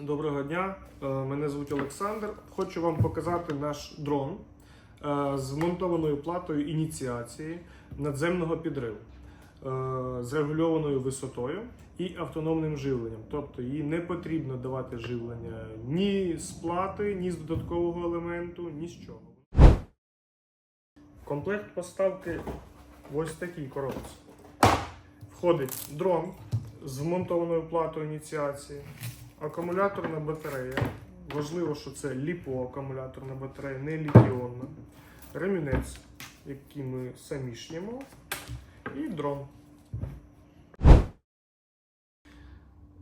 Доброго дня, Е, мене звуть Олександр. Хочу вам показати наш дрон е, з монтованою платою ініціації надземного підриву е, з регульованою висотою і автономним живленням. Тобто їй не потрібно давати живлення ні з плати, ні з додаткового елементу, ні з чого. Комплект поставки в ось такій коробці. Входить дрон з вмонтованою платою ініціації, акумуляторна батарея. Важливо, що це ліпоакумуляторна батарея, не літіонна. Ремінець, який ми самі ш'ємо, і дрон.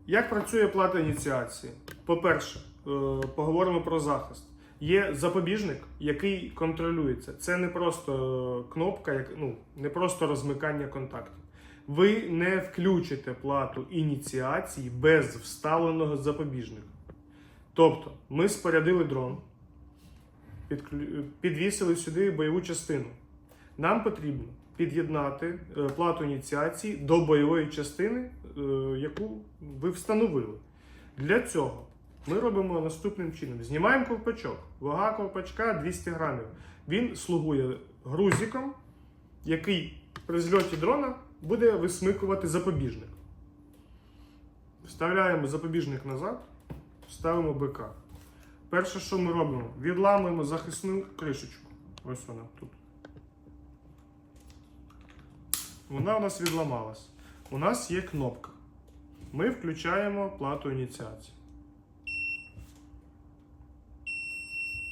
Як працює плата ініціації? По-перше, е, поговоримо про захист. Є запобіжник, який контролюється. Це не просто кнопка, як, ну, не просто розмикання контактів. Ви не включите плату ініціації без вставленого запобіжника. Тобто, ми спорядили дрон, підвісили сюди бойову частину. Нам потрібно під'єднати е, плату ініціації до бойової частини, е, яку ви встановили. Для цього ми робимо наступним чином: знімаємо ковпачок. Вага ковпачка 200 грамів. Він слугує грузиком, який при зльоті дрона буде висмикувати запобіжник. Вставляємо запобіжник назад, ставимо БК. Перше, що ми робимо, відламуємо захисну кришечку. Ось вона тут. Вона у нас відламалась. У нас є кнопка. Ми включаємо плату ініціації.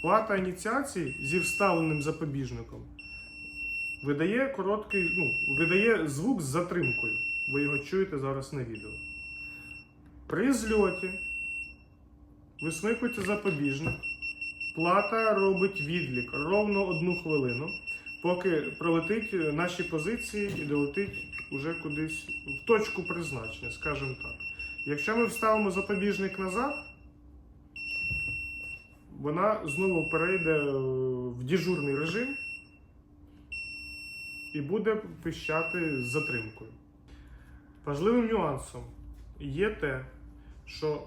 Плата ініціації зі вставленим запобіжником видає короткий, ну, видає звук з затримкою. Ви його чуєте зараз на відео. При зльоті висмикується запобіжник. Плата робить відлік ровно одну хвилину, поки пролетить наші позиції і долетить уже кудись в точку призначення, скажімо так. Якщо ми вставимо запобіжник назад, вона знову перейде е, в дежурний режим і буде пищати з затримкою. Важливим нюансом є те, що е,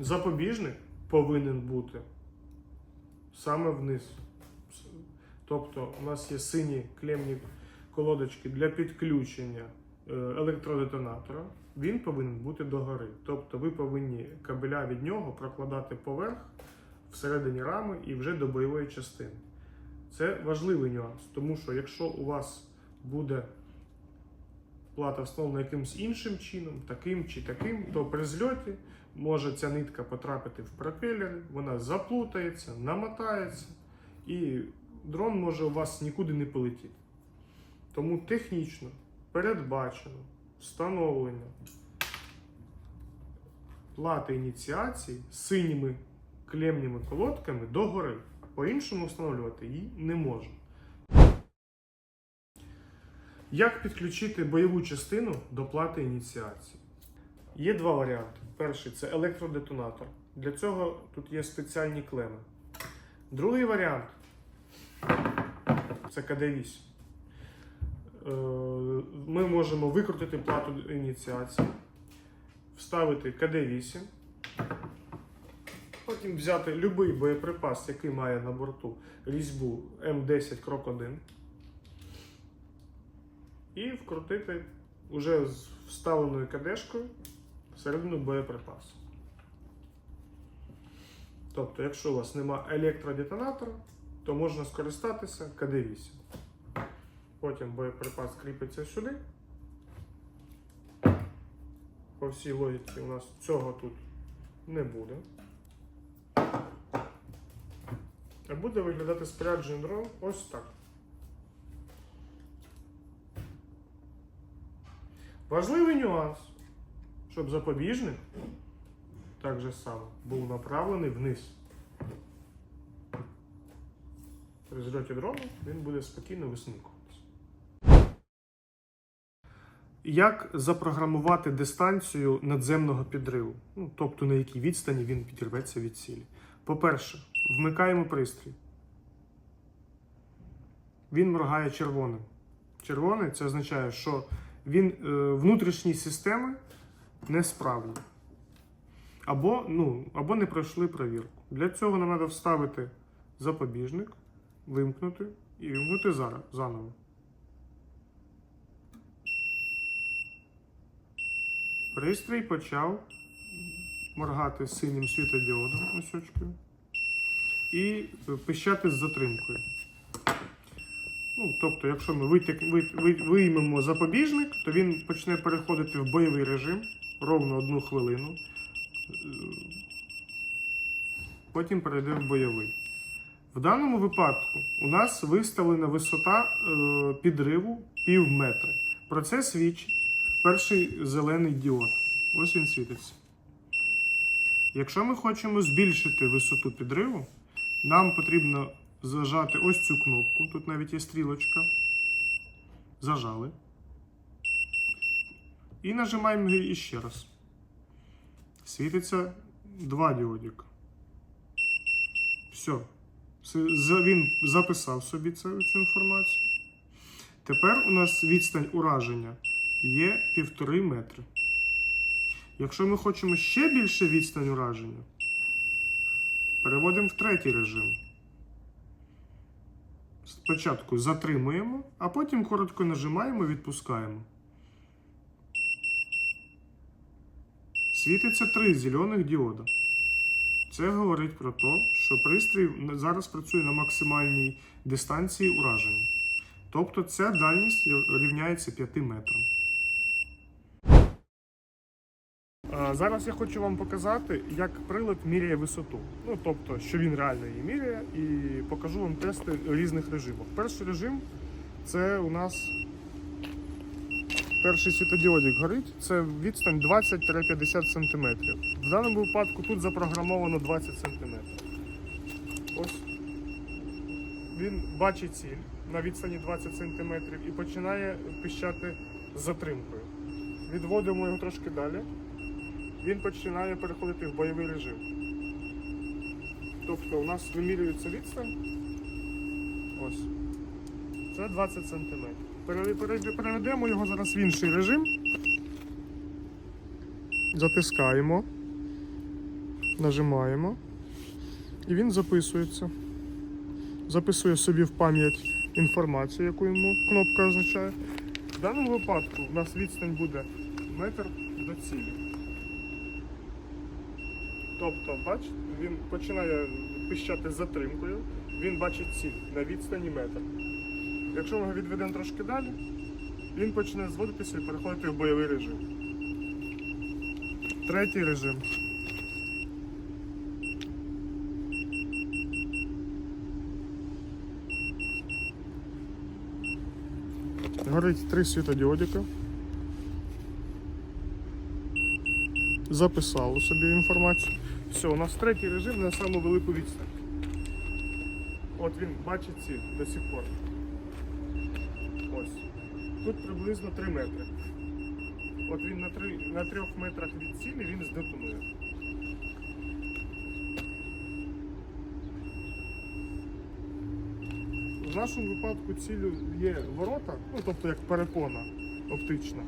запобіжник повинен бути саме вниз. Тобто у нас є сині клемні колодочки для підключення е, електродетонатора. Він повинен бути догори. Тобто ви повинні кабеля від нього прокладати поверх всередині рами і вже до бойової частини. Це важливий нюанс, тому що якщо у вас буде плата встановлена якимось іншим чином, таким чи таким, то при зльоті може ця нитка потрапити в пропелер, вона заплутається, намотається, і дрон може у вас нікуди не полетіти. Тому технічно передбачено встановлення плати ініціації синіми клемніми колодками догори. По-іншому встановлювати її не можна. Як підключити бойову частину до плати ініціації? Є два варіанти. Перший це електродетонатор. Для цього тут є спеціальні клеми. Другий варіант це КД-8. Е, Ми можемо викрутити плату ініціації, вставити КД-8, потім взяти будь-який боєприпас, який має на борту різьбу М10 крок 1 і вкрутити уже з вставленою кадешкою всередину боєприпасу. Тобто, якщо у вас немає електродетонатора, то можна скористатися КД-8. Потім боєприпас кріпиться сюди. По всій логіці у нас цього тут не буде. А буде виглядати споряджений дрон ось так. Важливий нюанс, щоб запобіжник так же само був направлений вниз. При зльоті дрону він буде спокійно висмикуватися. Як запрограмувати дистанцію надземного підриву? Ну, тобто на якій відстані він підірветься від цілі. По-перше, вмикаємо пристрій. Він моргає червоним. Червоний це означає, що він е, внутрішні системи несправні. або, ну, або не пройшли перевірку. Для цього нам треба вставити запобіжник, вимкнути і вимкнути зараз заново. Пристрій почав моргати синім світодіодом ось очкою і пищати з затримкою. Ну, тобто, якщо ми витяк, ви, ви, виймемо запобіжник, то він почне переходити в бойовий режим ровно одну хвилину. Е, Потім перейде в бойовий. В даному випадку у нас виставлена висота е, підриву пів метра. Про це свідчить перший зелений діод. Ось він світиться. Якщо ми хочемо збільшити висоту підриву, нам потрібно зажати ось цю кнопку. Тут навіть є стрілочка. Зажали. І нажимаємо її іще раз. Світиться два діодика. Все. Він записав собі цю, цю інформацію. Тепер у нас відстань ураження є півтори метри. Якщо ми хочемо ще більше відстань ураження, переводимо в третій режим. Спочатку затримуємо, а потім коротко нажимаємо і відпускаємо. Світиться три зелених діода. Це говорить про те, що пристрій зараз працює на максимальній дистанції ураження. Тобто ця дальність рівняється 5 метрам. Зараз я хочу вам показати, як прилад міряє висоту. Ну, тобто, що він реально її міряє, і покажу вам тести різних режимів. Перший режим це у нас перший світодіодик горить, це відстань 20-50 см. В даному випадку тут запрограмовано 20 см. Ось він бачить ціль на відстані 20 см і починає пищати затримкою. Відводимо його трошки далі. Він починає переходити в бойовий режим. Тобто у нас вимірюється відстань. Ось. Це 20 см. Пере- пере- Переведемо його зараз в інший режим. Затискаємо. Нажимаємо. І він записується. Записує собі в пам'ять інформацію, яку йому кнопка означає. В даному випадку у нас відстань буде метр до цілі. Тобто, бачите, він починає пищати затримкою, він бачить ціль на відстані метр. Якщо ми його відведемо трошки далі, він почне зводитися і переходити в бойовий режим. Третій режим. Горить три світодіодика. Записало собі інформацію. Все, у нас третій режим на саму велику відстань. От він бачить ціль до сих пор. Ось. Тут приблизно 3 метри. От він на, 3, на 3 метрах від цілі він здетонує. В нашому випадку цілю є ворота, ну тобто як перепона оптична.